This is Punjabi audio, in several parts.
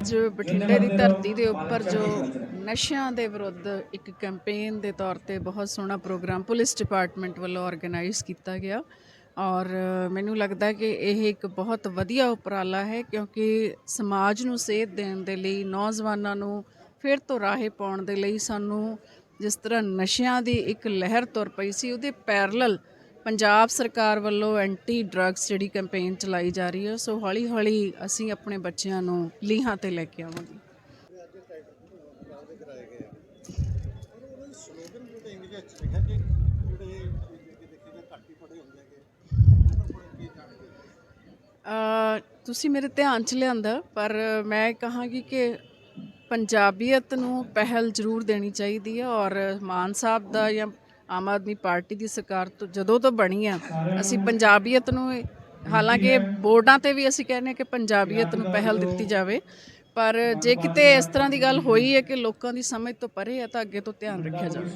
ਜੋ ਬਠਿੰਡੇ ਦੀ ਧਰਤੀ ਦੇ ਉੱਪਰ ਜੋ ਨਸ਼ਿਆਂ ਦੇ ਵਿਰੁੱਧ ਇੱਕ ਕੈਂਪੇਨ ਦੇ ਤੌਰ ਤੇ ਬਹੁਤ ਸੋਹਣਾ ਪ੍ਰੋਗਰਾਮ ਪੁਲਿਸ ਡਿਪਾਰਟਮੈਂਟ ਵੱਲੋਂ ਆਰਗੇਨਾਈਜ਼ ਕੀਤਾ ਗਿਆ ਔਰ ਮੈਨੂੰ ਲੱਗਦਾ ਕਿ ਇਹ ਇੱਕ ਬਹੁਤ ਵਧੀਆ ਉਪਰਾਲਾ ਹੈ ਕਿਉਂਕਿ ਸਮਾਜ ਨੂੰ ਸੇਧ ਦੇਣ ਦੇ ਲਈ ਨੌਜਵਾਨਾਂ ਨੂੰ ਫਿਰ ਤੋਂ ਰਾਹੇ ਪਾਉਣ ਦੇ ਲਈ ਸਾਨੂੰ ਜਿਸ ਤਰ੍ਹਾਂ ਨਸ਼ਿਆਂ ਦੀ ਇੱਕ ਲਹਿਰ ਤੁਰ ਪਈ ਸੀ, ਉਹਦੇ ਪੈਰਲਲ ਪੰਜਾਬ ਸਰਕਾਰ ਵੱਲੋਂ ਐਂਟੀ ਡਰੱਗਸ ਜਿਹੜੀ ਕੈਂਪੇਨ ਚਲਾਈ ਜਾ ਰਹੀ ਹੈ, ਸੋ ਹੌਲੀ ਹੌਲੀ ਅਸੀਂ ਆਪਣੇ ਬੱਚਿਆਂ ਨੂੰ ਲੀਹਾਂ ਤੇ ਲੈ ਕੇ ਆਵਾਂਗੇ। ਤੁਸੀਂ ਮੇਰੇ ਧਿਆਨ ਚ ਲਿਆਂਦਾ, ਪਰ ਮੈਂ ਕਹਾਂਗੀ ਕਿ ਪੰਜਾਬੀਅਤ ਨੂੰ ਪਹਿਲ ਜ਼ਰੂਰ ਦੇਣੀ ਚਾਹੀਦੀ ਹੈ ਔਰ ਮਾਨ ਸਾਹਿਬ ਦਾ ਜਾਂ ਆਮ ਆਦਮੀ ਪਾਰਟੀ ਦੀ ਸਰਕਾਰ ਤੋਂ ਜਦੋਂ ਤੋਂ ਬਣੀ ਆ, ਅਸੀਂ ਪੰਜਾਬੀਅਤ ਨੂੰ ਹਾਲਾਂਕਿ ਬੋਰਡਾਂ ਤੇ ਵੀ ਅਸੀਂ ਕਹਿੰਦੇ ਹਾਂ ਕਿ ਪੰਜਾਬੀਅਤ ਨੂੰ ਪਹਿਲ ਦਿੱਤੀ ਜਾਵੇ, ਪਰ ਜੇ ਕਿਤੇ ਇਸ ਤਰ੍ਹਾਂ ਦੀ ਗੱਲ ਹੋਈ ਹੈ ਕਿ ਲੋਕਾਂ ਦੀ ਸਮਝ ਤੋਂ ਪਰੇ ਹੈ ਤਾਂ ਅੱਗੇ ਤੋਂ ਧਿਆਨ ਰੱਖਿਆ ਜਾਵੇ।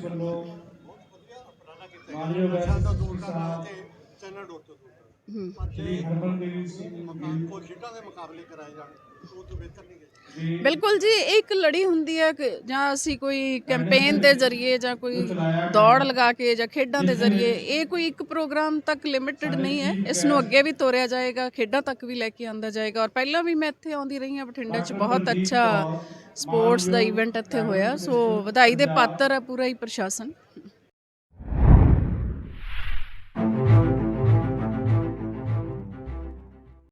ਨਸ਼ਾ ਦਾ ਦੂਰ ਕਰਨਾ ਤੇ ਚੈਨਲ ਡੋਰ ਤੋਂ ਦੂਰ ਕਰਨਾ ਹੂੰ। ਪਰ ਜੇ। ਮਕਾਨ ਕੋ ਖੇਡਾਂ ਦੇ ਮੁਕਾਬਲੇ ਕਰਾਏ ਜਾਣ ਉਹ ਤੋਂ ਬਿਹਤਰ ਨਹੀਂ ਗਏ। ਬਿਲਕੁਲ ਜੀ ਇਹ ਇੱਕ ਲੜੀ ਹੁੰਦੀ ਹੈ ਕਿ ਜਾਂ ਅਸੀਂ ਕੋਈ ਕੈਂਪੇਨ ਦੇ ਜ਼ਰੀਏ ਜਾਂ ਕੋਈ ਦੌੜ ਲਗਾ ਕੇ ਜਾਂ ਖੇਡਾਂ ਦੇ ਜ਼ਰੀਏ ਇਹ ਕੋਈ ਇੱਕ ਪ੍ਰੋਗਰਾਮ ਤੱਕ ਲਿਮਿਟਿਡ ਨਹੀਂ ਹੈ। ਇਸ ਨੂੰ ਅੱਗੇ ਵੀ ਤੋਰਿਆ ਜਾਏਗਾ ਖੇਡਾਂ ਤੱਕ ਵੀ ਲੈ ਕੇ ਆਂਦਾ ਜਾਏਗਾ। ਔਰ ਪਹਿਲਾਂ ਵੀ ਮੈਂ ਇੱਥੇ ਆਉਂਦੀ ਰਹੀ ਹਾਂ ਬਠਿੰਡੇ 'ਚ ਬਹੁਤ ਅੱਛਾ ਸਪੋਰਟਸ ਦਾ ਇਵੈਂਟ ਇੱਥੇ ਹੋਇਆ। ਸੋ ਵਧਾਈ ਦੇ ਪਾਤਰ ਹੈ ਪੂਰਾ ਹੀ ਪ੍ਰਸ਼ਾਸਨ।